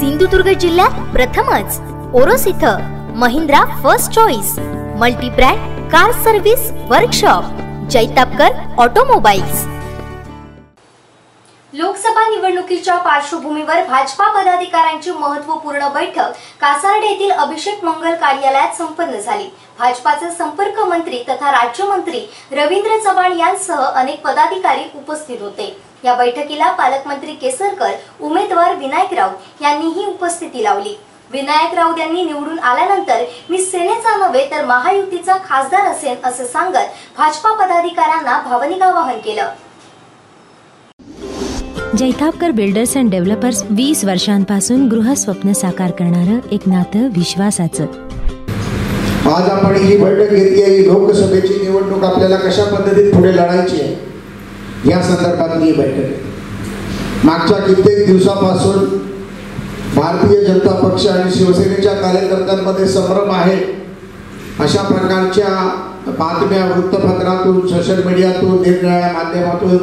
सिंधुदुर्ग जिल्ह्यात प्रथमच. ओरोस इथं Mahindra first choice multibrand car service workshop Jaitapkar automobiles. Lok Sabha निवडणुकीच्या पार्श्वभूमीवर भाजपा पदाधिकाऱ्यांची महत्त्वपूर्ण बैठक कासार्डे येथील अभिषेक मंगल कार्यालयात संपन्न झाली. भाजपाचे संपर्क मंत्री तथा राज्यमंत्री रवींद्र चव्हाण यांसह अनेक पदाधिकारी उपस्थित होते. या बैठकीला पालकमंत्री केसरकर उमेदवार विनायक राऊत यांनीही उपस्थिती लावली. विनायक राऊत यांनी निवडून आल्यानंतर मी सेनेचा नव्हे तर महायुतीचा खासदार असेन असे सांगत भाजपा पदाधिकाऱ्यांना भावनिक आवाहन केलं. जैतापकर बिल्डर्स अँड डेव्हलपर्स वीस वर्षांपासून गृहस्वप्न साकार करणारं एक नातं विश्वासाचं. आज आपण ही बैठक घेतली आहे. लोकसभेची निवडणूक आपल्याला कशा पद्धतीत पुढे लढायची आहे? या संदर्भातली बैठक मागच्या कित्येक दिवसापासून भारतीय जनता पक्ष आणि शिवसेनेच्या कार्यकर्त्यांमध्ये संभ्रम आहे अशा प्रकारच्या बातम्या वृत्तपत्रातून सोशल मीडियातून निरनिराळ्या माध्यमातून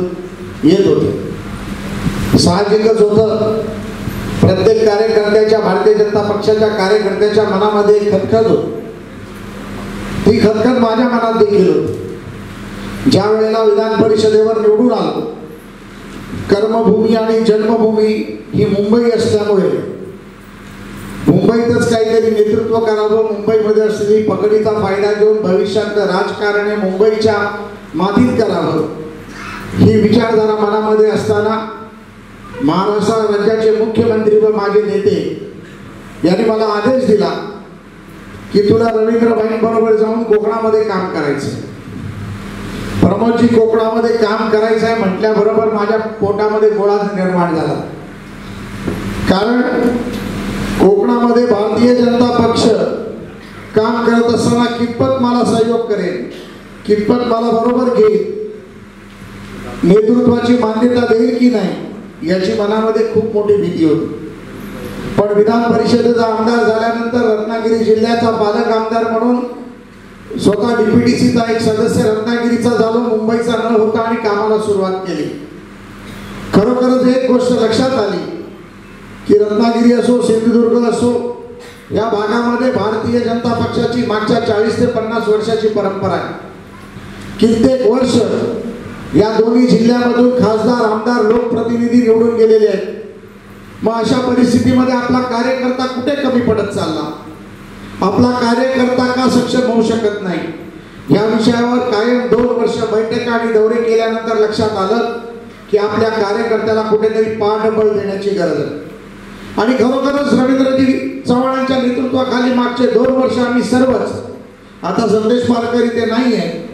येत होते. साहजिकच होतं प्रत्येक कार्यकर्त्याच्या भारतीय जनता पक्षाच्या कार्यकर्त्याच्या मनामध्ये खतखत होती. ती खतखत माझ्या मनात देखील होती. ज्या वेळेला विधान परिषदेवर निवडून आलो कर्मभूमी आणि जन्मभूमी ही मुंबई असल्यामुळे मुंबईतच काहीतरी नेतृत्व करावं मुंबईमध्ये असलेली पकडीचा फायदा घेऊन भविष्यात राजकारण मुंबईच्या मातीत करावं ही विचारधारा मनामध्ये असताना महाराष्ट्र राज्याचे मुख्यमंत्री व माझे नेते यांनी मला आदेश दिला की तुला रवींद्र बरोबर जाऊन कोकणामध्ये काम करायचं प्रमोदजी कोकणामध्ये काम करायचं आहे म्हटल्याबरोबर माझ्या पोटामध्ये गोळाच निर्माण झाला. कारण कोकणामध्ये भारतीय जनता पक्ष काम करत असताना कितपत मला सहयोग करेल कितपत मला बरोबर घेईल नेतृत्वाची मान्यता देईल की नाही याची मनामध्ये खूप मोठी भीती होती. पण विधान परिषदेचा आमदार झाल्यानंतर रत्नागिरी जिल्ह्याचा पालक आमदार म्हणून स्वतः डीपीटीसीचा एक सदस्य रत्नागिरीचा झालो मुंबईचा न होता आणि कामाला सुरुवात केली. खरोखरच एक गोष्ट लक्षात आली की रत्नागिरी असो सिंधुदुर्ग असो या भागामध्ये भारतीय जनता पक्षाची मागच्या चाळीस ते पन्नास वर्षाची परंपरा आहे. कित्येक वर्ष या दोन्ही जिल्ह्यामधून खासदार आमदार लोकप्रतिनिधी निवडून गेलेले आहेत. मग अशा परिस्थितीमध्ये आपला कार्यकर्ता कुठे कमी पडत चालला? आपला कार्यकर्ता का सक्षम होऊ शकत नाही? या विषयावर कायम दोन वर्ष बैठका आणि दौरे केल्यानंतर लक्षात आलं की आपल्या कार्यकर्त्याला कुठेतरी पाठबळ देण्याची गरज आहे. आणि खरोखरच रवींद्रजी चव्हाणांच्या नेतृत्वाखाली मागचे दोन वर्ष आम्ही सर्वच आता संदेश पारकर इथे नाही आहे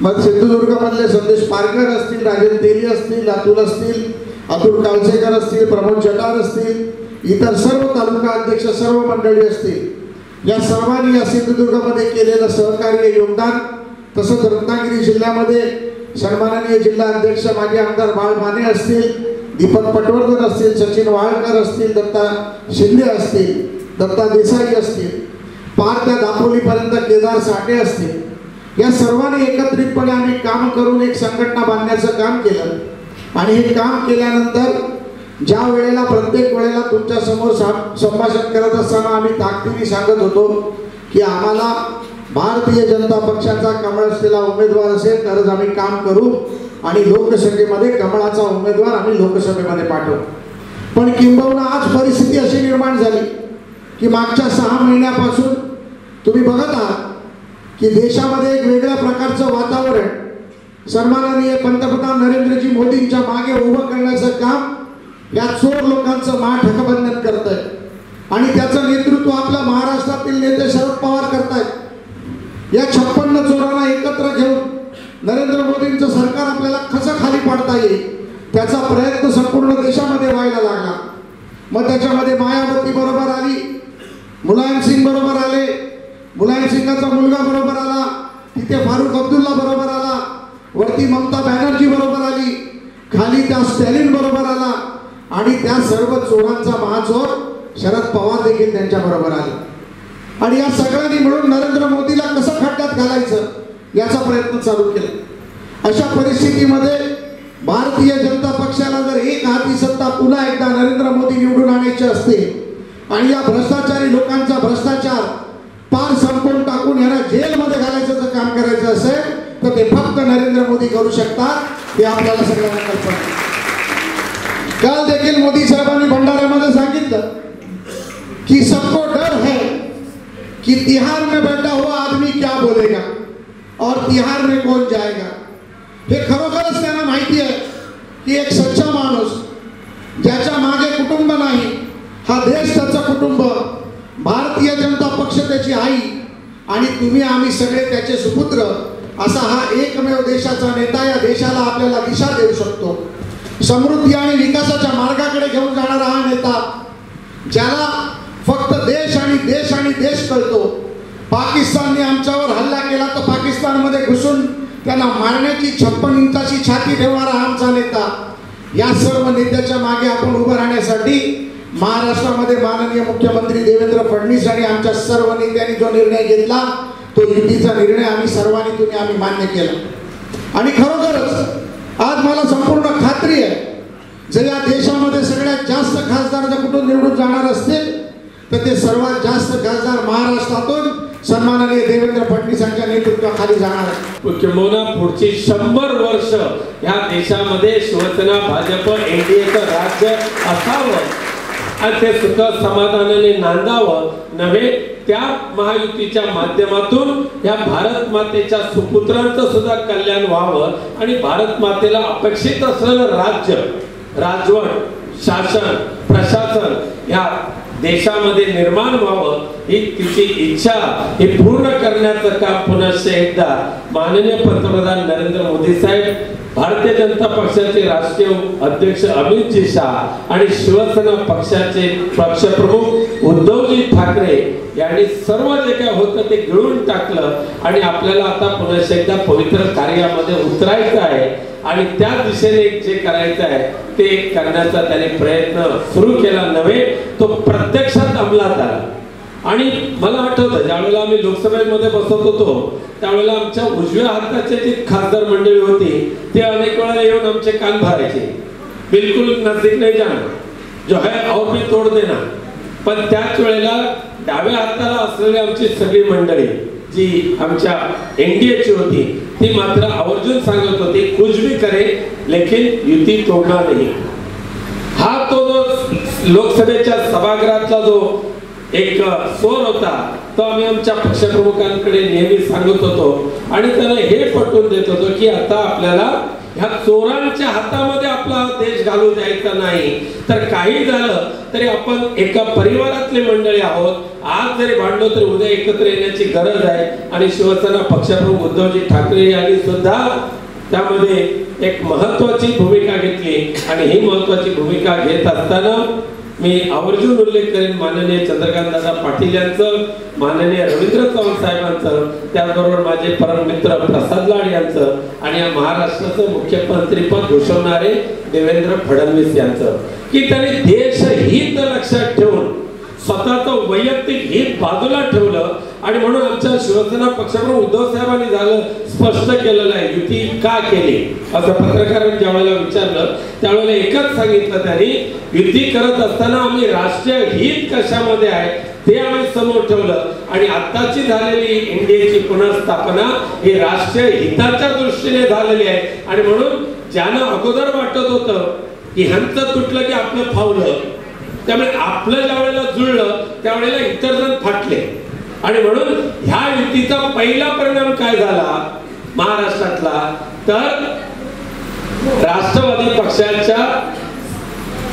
मग सिंधुदुर्गमधले संदेश पारकर असतील राजेंद्र तेली असतील अतुल असतील अतुल कालसेकर असतील प्रमोद जटार असतील इतर सर्व तालुका अध्यक्ष सर्व मंडळी असतील. या सर्वांनी या सिंधुदुर्गमध्ये केलेलं सहकार्य योगदान तसंच रत्नागिरी जिल्ह्यामध्ये सन्माननीय जिल्हा अध्यक्ष माजी आमदार बाळ माने असतील दीपक पटवर्धन असतील सचिन वाळकर असतील दत्ता शिंदे असतील दत्ता देसाई असतील पार त्या दापोलीपर्यंत केदार साठे असतील. या सर्वांनी एकत्रितपणे आम्ही काम करून एक संघटना बांधण्याचं काम केलं. आणि हे काम केल्यानंतर ज्या वेळेला प्रत्येक वेळेला तुमच्यासमोर संभाषण करत असताना आम्ही ताकदीने सांगत होतो की आम्हाला भारतीय जनता पक्षाचा कमळ असलेला उमेदवार असेल तरच आम्ही काम करू आणि लोकसभेमध्ये कमळाचा उमेदवार आम्ही लोकसभेमध्ये पाठवू. पण किंबहुना आज परिस्थिती अशी निर्माण झाली की मागच्या सहा महिन्यापासून तुम्ही बघत आहात की देशामध्ये एक वेगळ्या प्रकारचं वातावरण सन्माननीय पंतप्रधान नरेंद्रजी मोदींच्या मागे उभं करण्याचं काम या चोर लोकांचं मा ठकबंधन करत आहे आणि त्याचं नेतृत्व आपल्या महाराष्ट्रातील नेते शरद पवार करतायत. या छप्पन्न चोरांना एकत्र घेऊन नरेंद्र मोदींचं सरकार आपल्याला कसं खाली पाडता येईल त्याचा प्रयत्न संपूर्ण देशामध्ये व्हायला लागला. मग त्याच्यामध्ये मायावती बरोबर आली मुलायम सिंग बरोबर आले मुलायम सिंगाचा मुलगा बरोबर आला तिथे फारुख अब्दुल्ला बरोबर आला वरती ममता बॅनर्जी बरोबर आली खाली त्या स्टॅलिन बरोबर आला आणि त्या सर्व चोरांचा महाचोर शरद पवार देखील त्यांच्या बरोबर आले. आणि या सगळ्यांनी मिळून नरेंद्र मोदीला कसं खड्ड्यात घालायचं याचा प्रयत्न चालू केला. अशा परिस्थितीमध्ये भारतीय जनता पक्षाला जर एक हाती सत्ता पुन्हा एकदा नरेंद्र मोदी निवडून आणायची असते आणि या भ्रष्टाचारी लोकांचा भ्रष्टाचार पार संपवून टाकून यांना जेलमध्ये घालायचं जर काम करायचं असेल तर ते फक्त नरेंद्र मोदी करू शकतात हे आपल्याला सगळ्यांना कल्पना काल देखील मोदी साहेबांनी भंडाऱ्यामध्ये सांगितलं कि सबको डर है कि तिहार में बैठा हुआ आदमी क्या बोलेगा और तिहार में कोण जाएगा? हे खरोखरच त्यांना माहिती आहे की एक सच्चा माणूस ज्याच्या मागे कुटुंब नाही हा देश त्याचं कुटुंब भारतीय जनता पक्ष त्याची आई आणि तुम्ही आम्ही सगळे त्याचे सुपुत्र असा हा एकमेव देशाचा नेता या देशाला आपल्याला दिशा देऊ शकतो. समृद्धी आणि विकासाच्या मार्गाकडे घेऊन जाणारा हा नेता ज्याला फक्त देश आणि देश आणि देश कळतो. पाकिस्तानने आमच्यावर हल्ला केला तर पाकिस्तानमध्ये घुसून त्यांना मारण्याची छप्पन इंचाची छाती ठेवणारा आमचा नेता. या सर्व नेत्याच्या मागे आपण उभं राहण्यासाठी महाराष्ट्रामध्ये माननीय मुख्यमंत्री देवेंद्र फडणवीस आणि आमच्या सर्व नेत्यांनी जो निर्णय घेतला तो युतीचा निर्णय आम्ही सर्वांनी तुम्ही आम्ही मान्य केला. आणि खरोखरच आज मला संपूर्ण खात्री आहे जर या देशामध्ये सगळ्यात जास्त खासदार जर कुठून निवडून जाणार असतील तर ते सर्वात जास्त खासदार महाराष्ट्रातून सन्माननीय देवेंद्र फडणवीसांच्या नेतृत्वाखाली जाणार आहे किंबहुना पुढची शंभर वर्ष ह्या देशामध्ये शिवसेना भाजप एनडीएचं राज्य असावं. आणि ते सुद्धा समाधानाने नांदावं. नव्हे त्या महायुतीच्या माध्यमातून या भारत मातेच्या सुपुत्रांचं सुद्धा कल्याण व्हावं आणि भारत मातेला अपेक्षित असलेलं राज्य राजवट शासन प्रशासन या देशामध्ये निर्माण व्हावं ही तिची इच्छा ही पूर्ण करण्याचं काम पुन्हा एकदा माननीय पंतप्रधान नरेंद्र मोदी साहेब भारतीय जनता पक्षाचे राष्ट्रीय अध्यक्ष अमितजी शाह आणि शिवसेना पक्षाचे पक्षप्रमुख उद्धवजी ठाकरे यांनी सर्व जे काय होतं ते गिळून टाकलं आणि आपल्याला आता पुन्हा एकदा पवित्र कार्यामध्ये उतरायचं आहे आणि त्या दिशेने जे करायचं आहे ते करण्याचा त्याने प्रयत्न सुरू केला नव्हे तो प्रत्यक्षात अंमलात आला. आणि मला आठवतं ज्यावेळेला आम्ही लोकसभेमध्ये बसत होतो त्यावेळेला आमच्या उजव्या हाताचे जी खासदार मंडळी होती ते अनेक वेळा येऊन आमचे कान भरायचे. बिलकुल नजदीक नाही जाणार. जो है और भी तोड देना पण त्याच वेळेला डाव्या हाताला असलेली आमची सगळी मंडळी जी आमच्या एनडीएची होती ती मात्र आवर्जून सांगत होती कुछ भी करे लेकिन युती तोडणार नाही. हा तो जो लोकसभेच्या सभागृहातला जो एक सोर होता तो आम्ही आमच्या पक्षप्रमुखांकडे नेहमी सांगत होतो. आणि त्यांना हे पटवून देत होतो की आता आपल्याला ह्या चोरांच्या हातामध्ये आपला देश घालू द्यायचा नाही. तर काही झालं तरी आपण एका परिवारातले मंडळी आहोत. आज जरी भांडलो तरी उद्या एकत्र येण्याची गरज आहे. आणि शिवसेना पक्षप्रमुख उद्धवजी ठाकरे यांनी सुद्धा त्यामध्ये एक महत्वाची भूमिका घेतली. आणि ही महत्वाची भूमिका घेत असताना मी आवर्जून उल्लेख करेन माननीय चंद्रकांत दादा पाटील यांचं माननीय रवींद्र चव्हाण साहेबांचं त्याचबरोबर माझे परम मित्र प्रसाद लाड यांचं आणि या महाराष्ट्राचं मुख्यमंत्रीपद घोषवणारे देवेंद्र फडणवीस यांचं. की त्यांनी देश हित लक्षात ठेवून स्वतःचं वैयक्तिक हित बाजूला ठेवलं आणि म्हणून आमच्या शिवसेना पक्षाकडून उद्धव साहेबांनी झालं स्पष्ट केलेलं आहे युती का केली? असं पत्रकारांनी ज्यावेळेला विचारलं त्यावेळेला एकच सांगितलं त्यांनी युती करत असताना आम्ही राष्ट्रीय हित कशामध्ये आहे ते आम्ही समोर ठेवलं. आणि आताची झालेली एनडीएची पुनर्स्थापना ही राष्ट्रीय हिताच्या दृष्टीने झालेली आहे. आणि म्हणून ज्यांना अगोदर वाटत होतं की ह्यांचं तुटलं की आपलं फावलं त्यामुळे आपलं ज्या वेळेला जुळलं त्यावेळेला इतर जण फाटले. आणि म्हणून ह्या युतीचा पहिला परिणाम काय झाला? महाराष्ट्रातला. तर राष्ट्रवादी पक्षाच्या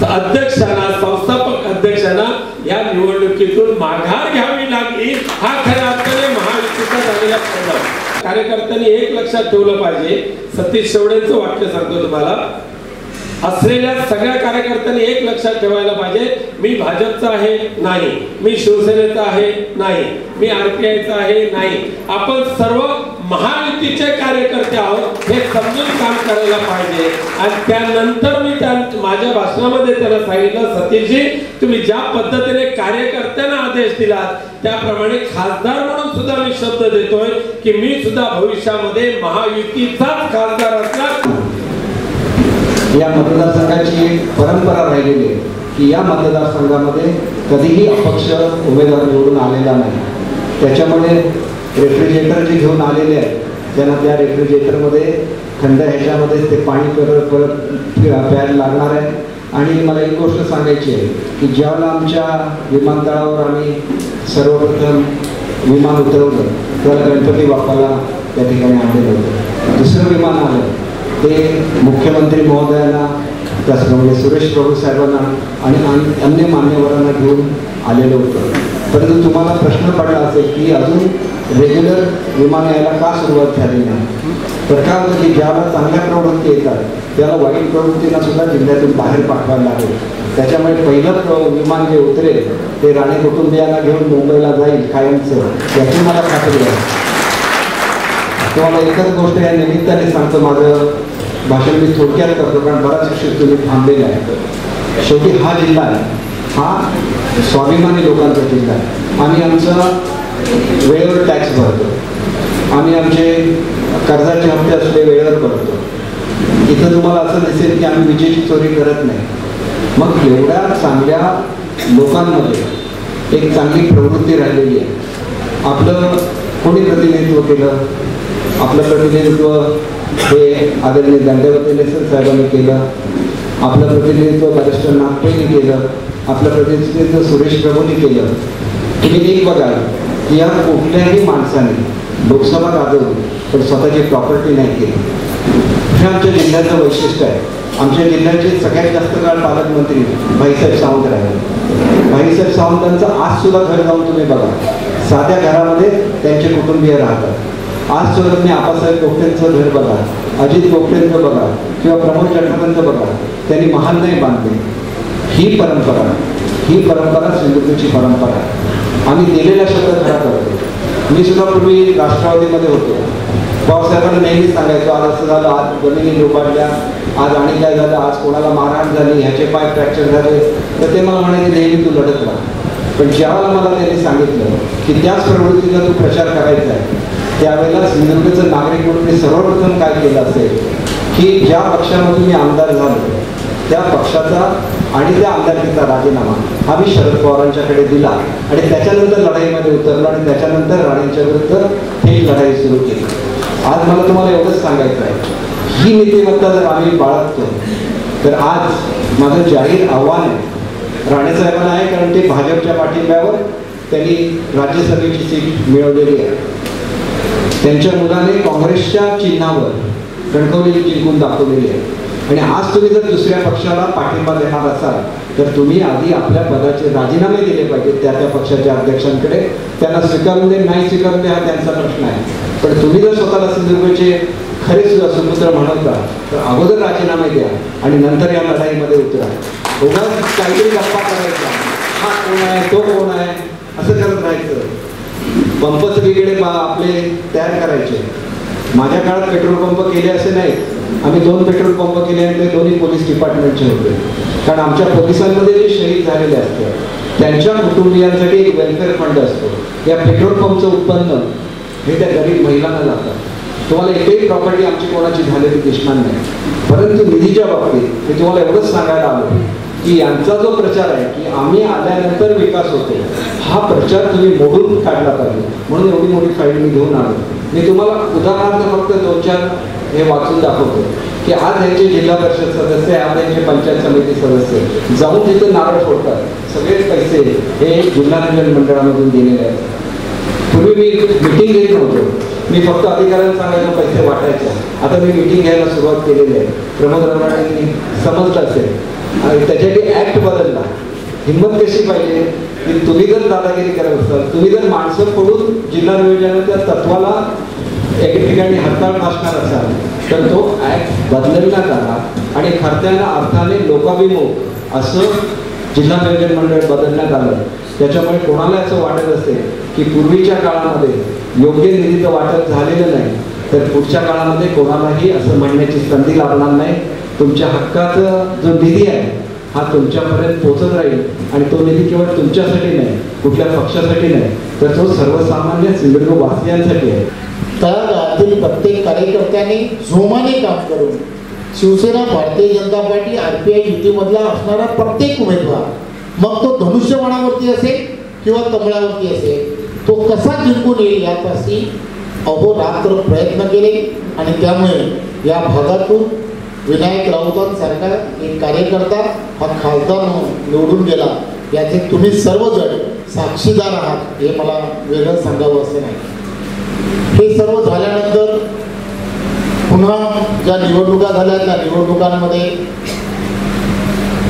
अध्यक्षांना संस्थापक अध्यक्षांना या निवडणुकीतून माघार घ्यावी लागली. हा खऱ्या अर्थाने महायुतीचा झालेला परिणाम. कार्यकर्त्यांनी एक लक्षात ठेवलं पाहिजे. सतीश शेवडेंचं वाक्य सांगतो तुम्हाला. असलेल्या सगळ्या कार्यकर्त्यांनी एक लक्षात ठेवायला पाहिजे मी भाजपचा आहे नाही. मी शिवसेनेचा आहे नाही. मी आरपीआयचा आहे नाही. आपण सर्व महायुतीचे कार्यकर्ते आहोत हे समजून काम करायला पाहिजे. आणि त्यानंतर मी त्या माझ्या भाषणामध्ये त्याला सांगितलं सतीशजी तुम्ही ज्या पद्धतीने कार्यकर्त्यांना आदेश दिला त्याप्रमाणे खासदार म्हणून सुद्धा मी शब्द देतोय की मी सुद्धा भविष्यामध्ये महायुतीचाच खासदार असणार. या मतदारसंघाची परंपरा राहिलेली आहे की या मतदारसंघामध्ये कधीही अपक्ष उमेदवार निवडून आलेला नाही. त्याच्यामुळे रेफ्रिजरेटर जे घेऊन आलेले आहेत त्यांना त्या रेफ्रिजरेटरमध्ये थंड ह्याच्यामध्ये ते पाणी परत परत प्यायला लागणार आहे. आणि मला एक गोष्ट सांगायची आहे की ज्यावेळेला आमच्या विमानतळावर आम्ही सर्वप्रथम विमान उतरवलं त्याला गणपती बाप्पाला त्या ठिकाणी आणलेलं होतं. दुसरं विमान आलं ते मुख्यमंत्री महोदयांना त्याचप्रमाणे सुरेश प्रभू साहेबांना आणि अन- अन्य मान्यवरांना घेऊन आलेलं होतं. परंतु तुम्हाला प्रश्न पडला असेल की अजून रेग्युलर विमान यायला का सुरुवात झाली नाही? तर का म्हणजे की ज्याला चांगल्या प्रवृत्ती येतात त्याला वाईट प्रवृत्तींना सुद्धा जिल्ह्यातून बाहेर पाठवायला लागेल. त्याच्यामुळे पहिलं विमान जे उतरेल ते राणे कुटुंबियांना घेऊन मुंबईला जाईल कायमचं याची मला खात्री आहे. तुम्हाला एकच गोष्ट या निमित्ताने सांगतो माझं भाषण मी थोडक्यात करतो कारण बराच उशीर तुम्ही थांबलेले आहे. शेवटी हा जिल्हा आहे. हा स्वाभिमानी लोकांचा जिल्हा आहे. आम्ही आमचा वेळेवर टॅक्स भरतो. आम्ही आमचे कर्जाचे हप्ते असले वेळेवर भरतो. इथं तुम्हाला असं दिसेल की आम्ही विजेची चोरी करत नाही. मग एवढ्या चांगल्या लोकांमध्ये एक चांगली प्रवृत्ती राहिलेली आहे. आपलं कोणी प्रतिनिधित्व केलं? आपलं प्रतिनिधित्व हे आदरणीय दंडवती नेसर साहेबांनी केलं. आपलं प्रतिनिधित्व बरिष्ठ नागपूरने केलं. आपलं प्रतिनिधित्व सुरेश प्रभूंनी केलं. तुम्ही एक बघाल की या कुठल्याही माणसाने लोकसभा गाजवली पण स्वतःची प्रॉपर्टी नाही केली. हे आमच्या जिल्ह्याचं वैशिष्ट्य आहे. आमच्या जिल्ह्याचे सगळ्यात जास्त काळ पालकमंत्री भाईसाहेब सावंत राहिले. भाईसाहेब सावंतांचं आज सुद्धा घर जाऊन तुम्ही बघा. साध्या घरामध्ये त्यांचे कुटुंबीय राहतात. आज सुद्धा तुम्ही आबासाहेब गोपटेंचं घर बघा अजित गोपटेंचं बघा किंवा प्रमोद जठरांचं बघा त्यांनी महाल नाही बांधले. ही परंपरा ही परंपरा सिंधुदुर्गची परंपरा आम्ही दिलेल्या शब्द खरा करतो. मी सुद्धा पूर्वी राष्ट्रवादीमध्ये होतो. भाऊसाहेबांना नेहमीच सांगायचो आज असं झालं आज जमिनी लुबाडल्या आज आणि काय झालं आज कोणाला मारहाण झाली ह्याचे पाय फ्रॅक्चर झाले. तर ते मला म्हणायचे नेहमी तू लढत राहा. पण ज्यावेळेला मला त्यांनी सांगितलं की त्याच प्रवृत्तीचा तू प्रचार करायचा आहे त्यावेळेला सिंधुदुर्गचं नागरिक म्हणून मी सर्वप्रथम काय केलं असेल की ज्या पक्षामधून मी आमदार झालो त्या पक्षाचा आणि त्या आमदारकीचा राजीनामा हा मी शरद पवारांच्याकडे दिला आणि त्याच्यानंतर लढाईमध्ये उतरलो आणि त्याच्यानंतर राणेंच्या विरुद्ध थेट लढाई सुरू केली. आज मला तुम्हाला एवढंच सांगायचं आहे ही नीतिमत्ता जर आम्ही बाळगतो तर आज माझं जाहीर आव्हान आहे राणेसाहेबांना आहे कारण ते भाजपच्या पाठिंब्यावर त्यांनी राज्यसभेची सीट मिळवलेली आहे. त्यांच्या मुलाने काँग्रेसच्या चिन्हावर कणकवली जिंकून दाखवलेली आहे. आणि आज तुम्ही जर दुसऱ्या पक्षाला पाठिंबा देणार असाल तर तुम्ही आधी आपल्या पदाचे राजीनामे दिले पाहिजेत त्या त्या पक्षाच्या अध्यक्षांकडे. त्यांना स्वीकारून दे नाही स्वीकारून दे हा त्यांचा प्रश्न आहे. पण तुम्ही जर स्वतःला सिंधुदुर्गचे खरे सु- सुपुत्र म्हणवता तर अगोदर राजीनामे द्या आणि नंतर या लढाईमध्ये उतरा. उगाच काहीतरी गप्पा करायचा. हा कोण आहे तो कोण आहे असं करत राहायचं. पंप सगळीकडे आपले तयार करायचे. माझ्या काळात पेट्रोल पंप केले असे नाही आम्ही दोन पेट्रोल पंप केले आणि ते दोन्ही पोलीस डिपार्टमेंटचे होते. कारण आमच्या पोलिसांमध्ये जे शहीद झालेले असतात त्यांच्या कुटुंबियांसाठी एक वेलफेअर फंड असतो. या पेट्रोल पंपचं उत्पन्न हे त्या गरीब महिलांना जातात तुम्हाला एकही प्रॉपर्टी आमची कोणाची झालेली दिसणार नाही. परंतु निधीच्या बाबतीत मी तुम्हाला एवढंच सांगायला आलो. की यांचा जो प्रचार आहे की आम्ही आल्यानंतर विकास होतो हा प्रचार तुम्ही मोडून काढला पाहिजे. म्हणून एवढी मोठी फाईल मी घेऊन आलो. मी तुम्हाला उदाहरणार्थ फक्त दोन चार हे वाचून दाखवतो की आज यांचे जिल्हा परिषद सदस्य आज यांचे पंचायत समिती सदस्य जाऊन तिथे नारळ फोडतात. सगळेच पैसे हे जिल्हा नियोजन मंडळामधून दिलेले आहेत. पूर्वी मी मिटिंग घेत नव्हतो. मी फक्त अधिकाऱ्यांना सांगायचं पैसे वाटायचे. आता मी मिटिंग घ्यायला सुरुवात केलेली आहे. प्रमोद रवाडेंनी समजलं असेल. आणि त्याच्यासाठी ऍक्ट बदलला. हिंमत कशी पाहिजे? की तुम्ही जर दादागिरी करत असाल तुम्ही जर माणसं पडून जिल्हा नियोजनाच्या तत्वाला एक ठिकाणी हरताळ भासणार असाल तर तो ऍक्ट बदलण्यात आला आणि खरत्यानं अर्थाने लोकाभिमुख असं जिल्हा नियोजन मंडळ बदलण्यात आलं. त्याच्यामुळे कोणाला असं वाटत असते की पूर्वीच्या काळामध्ये योग्य निधीचं वाटप झालेलं नाही तर पुढच्या काळामध्ये कोणालाही असं म्हणण्याची संधी लाभणार नाही. तुमच्या हक्काचा जो निधी आहे हा तुमच्यापर्यंत पोहोचत राहील आणि तो निधी केवळ तुमच्यासाठी नाही कुठल्या पक्षासाठी नाही तर तो सर्वसामान्य सिंधुदुर्ग वासियांसाठी आहे. तर काळातील प्रत्येक कार्यकर्त्याने जोमाने काम करून Shiv Sena Bharatiya Janata Party R P I युतीमधला असणारा प्रत्येक उमेदवार मग तो धनुष्यबाणावरती असेल किंवा कमळावरती असेल तो कसा जिंकून येईल यापाशी अहोरात्र प्रयत्न केले आणि त्यामुळे या भागातून विनायक राऊतांसारखा एक कार्यकर्ता हा खासदार म्हणून निवडून गेला. याचे तुम्ही सर्वजण साक्षीदार आहात हे मला वेगळं सांगावं असं नाही. हे सर्व झाल्यानंतर पुन्हा ज्या निवडणुका झाल्या त्या निवडणुकांमध्ये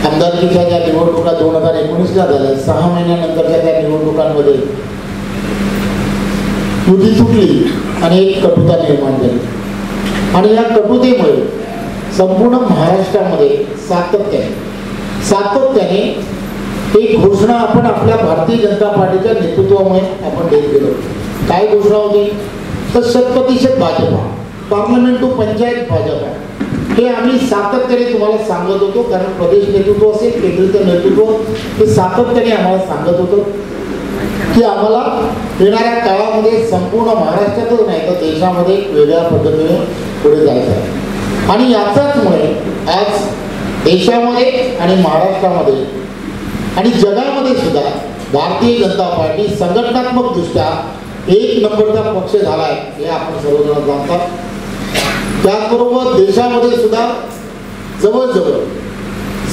आमदारकीच्या ज्या निवडणुका दोन हजार एकोणीसला झाल्या सहा महिन्यानंतरच्या त्या निवडणुकांमध्ये युती तुटली आणि एक कटुता निर्माण झाली. आणि या कटुतेमुळे संपूर्ण महाराष्ट्रामध्ये सातत्याने सातत्याने एक घोषणा आपण आपल्या भारतीय जनता पार्टीच्या नेतृत्वामुळे आपण देत गेलो. काय घोषणा होती? तर शतप्रतिशत Bhajpa. Parliament to panchayat Bhajapa. हे आम्ही सातत्याने तुम्हाला सांगत होतो कारण प्रदेश नेतृत्व असेल केंद्रीय नेतृत्व हे सातत्याने आम्हाला सांगत होतं की आम्हाला येणाऱ्या काळामध्ये संपूर्ण महाराष्ट्रातच नाही तर देशामध्ये वेगळ्या पद्धतीने पुढे जायचं आहे. आणि याचाचमुळे आज देशामध्ये आणि महाराष्ट्रामध्ये आणि जगामध्ये सुद्धा भारतीय जनता पार्टी संघटनात्मक दृष्ट्या एक नंबरचा पक्ष झाला आहे हे आपण सर्वजण जाणतात. त्याचबरोबर देशामध्ये सुद्धा जवळजवळ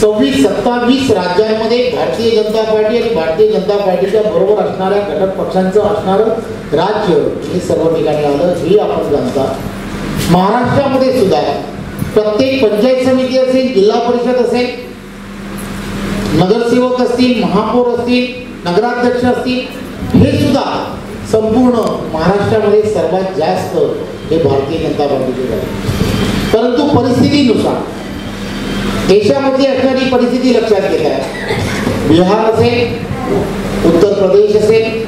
सव्वीस सत्तावीस राज्यांमध्ये भारतीय जनता पार्टी आणि भारतीय जनता पार्टीच्या बरोबर असणाऱ्या घटक पक्षांचं असणारं राज्य हे सर्व ठिकाणी आलं हे आपण जाणता महाराष्ट्रामध्ये सुद्धा प्रत्येक पंचायत समिती असेल जिल्हा परिषद असेल नगरसेवक असतील महापौर असतील नगराध्यक्ष असतील हे सुद्धा संपूर्ण महाराष्ट्रामध्ये सर्वात जास्त हे भारतीय जनता पार्टीचे झाले. परंतु परिस्थितीनुसार देशामध्ये असणारी परिस्थिती लक्षात घेत आहे बिहार असेल उत्तर प्रदेश असेल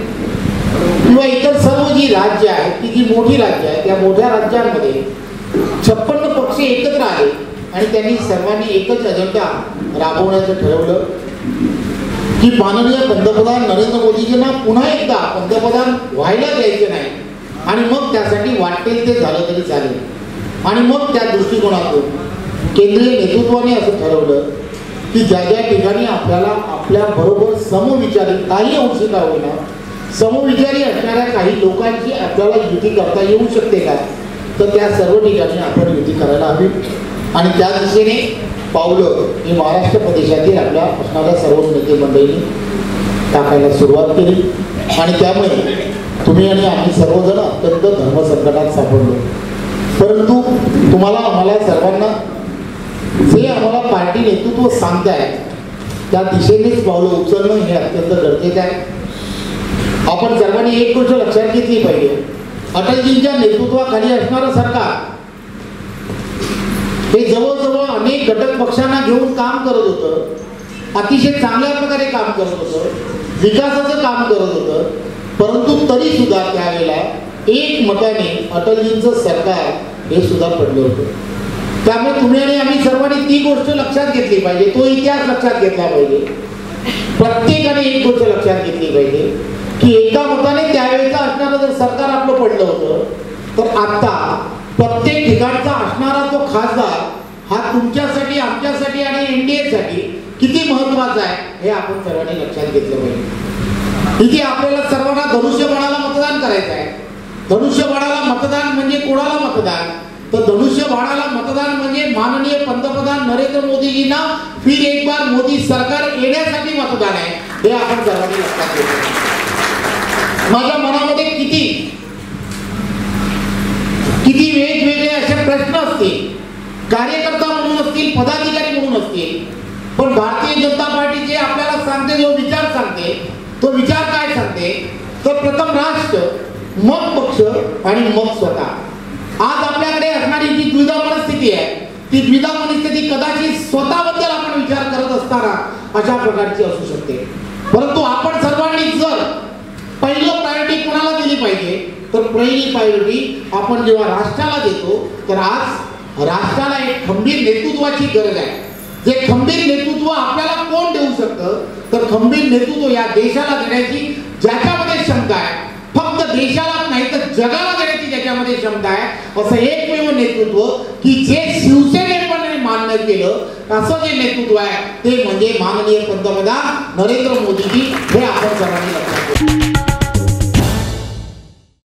किंवा इतर सर्व जी राज्य आहेत ती जी मोठी राज्य आहेत त्या मोठ्या राज्यांमध्ये छप्पन पक्ष एकत्र आले आणि त्यांनी सर्वांनी एकच अजेंडा राबवण्याचं ठरवलं. की माननीय पंतप्रधान नरेंद्र मोदीजींना पुन्हा एकदा पंतप्रधान व्हायला द्यायचे नाही. आणि मग त्यासाठी वाटेल ते झालं तरी चालेल. आणि मग त्या दृष्टिकोनातून केंद्रीय नेतृत्वाने असं ठरवलं की ज्या ज्या ठिकाणी आपल्याला आपल्या बरोबर समविचारी काही अंशी का होईना समविचारी असणाऱ्या काही लोकांची आपल्याला युती करता येऊ शकते का? तर त्या सर्व ठिकाणी आपण युती करायला हवी. आणि त्या दिशेने पावलं ही महाराष्ट्र प्रदेशातील आपल्या असणाऱ्या सर्व नेते मंडळींनी टाकायला सुरुवात केली. आणि त्यामुळे तुम्ही आणि आम्ही सर्वजण अत्यंत धर्मसंकटात सापडलो. परंतु तुम्हाला आम्हाला सर्वांना जे आम्हाला पार्टी नेतृत्व सांगताय त्या दिशेनेच पावलं उचलणं हे अत्यंत गरजेचं आहे. आपण सर्वांनी एक गोष्ट लक्षात घेतली पाहिजे. अटलजींच्या नेतृत्वाखाली असणारं सरकार हे जवळजवळ अनेक घटक पक्षांना घेऊन काम करत होतं अतिशय चांगल्या प्रकारे काम करत होतं विकासाचं काम करत होतं परंतु तरी सुद्धा त्यावेळेला एक मताने अटलजींचं सरकार हे सुद्धा पडलं होतं. त्यामुळे तुम्ही आणि आम्ही सर्वांनी ती गोष्ट लक्षात घेतली पाहिजे तो इतिहास लक्षात घेतला पाहिजे. प्रत्येकाने एक गोष्ट लक्षात घेतली पाहिजे की एका मताने त्यावेळेचा असणारं जर सरकार आपलं पडलं होतं तर आता प्रत्येक ठिकाणचा असणारा तो खासदार हा तुमच्यासाठी आमच्यासाठी आणि एनडीएसाठी किती महत्त्वाचा आहे हे आपण सर्वांनी लक्षात घेतलं पाहिजे. इथे आपल्याला सर्वांना धनुष्यबळाला मतदान करायचं आहे. धनुष्यबाणाला मतदान म्हणजे कोणाला मतदान? तर धनुष्यबाळाला मतदान म्हणजे माननीय पंतप्रधान नरेंद्र मोदीजींना फिर एक बार मोदी सरकार येण्यासाठी मतदान आहे हे आपण सर्वांनी लक्षात घेतलं माझ्या मनामध्ये किती? किती वेगवेगळे असे प्रश्न असतील? कार्यकर्ता म्हणून असतील पदाधिकारी म्हणून असतील. पण भारतीय जनता पार्टी जे आपल्याला सांगते जो विचार सांगते तो विचार काय सांगते? तर प्रथम राष्ट्र मग पक्ष आणि मग स्वतः. आज आपल्याकडे असणारी जी द्विधा परिस्थिती आहे ती द्विधा परिस्थिती कदाचित स्वतःबद्दल आपण विचार करत असताना अशा प्रकारची असू शकते. परंतु आपण सर्व पहिलं प्रायोरिटी कोणाला दिली पाहिजे? तर पहिली प्रायोरिटी आपण जेव्हा राष्ट्राला देतो तर आज राष्ट्राला एक खंबीर नेतृत्वाची गरज आहे. जे खंबीर नेतृत्व आपल्याला कोण देऊ शकतं? तर खंबीर नेतृत्व या देशाला देण्याची ज्याच्यामध्ये क्षमता आहे. फक्त देशाला नाही तर जगाला देण्याची ज्याच्यामध्ये क्षमता आहे असं एकमेव नेतृत्व की जे शिवसेनेपणे मान्य केलं असं जे नेतृत्व आहे ते म्हणजे माननीय पंतप्रधान नरेंद्र मोदीजी हे आपण सर्वांनी लक्षात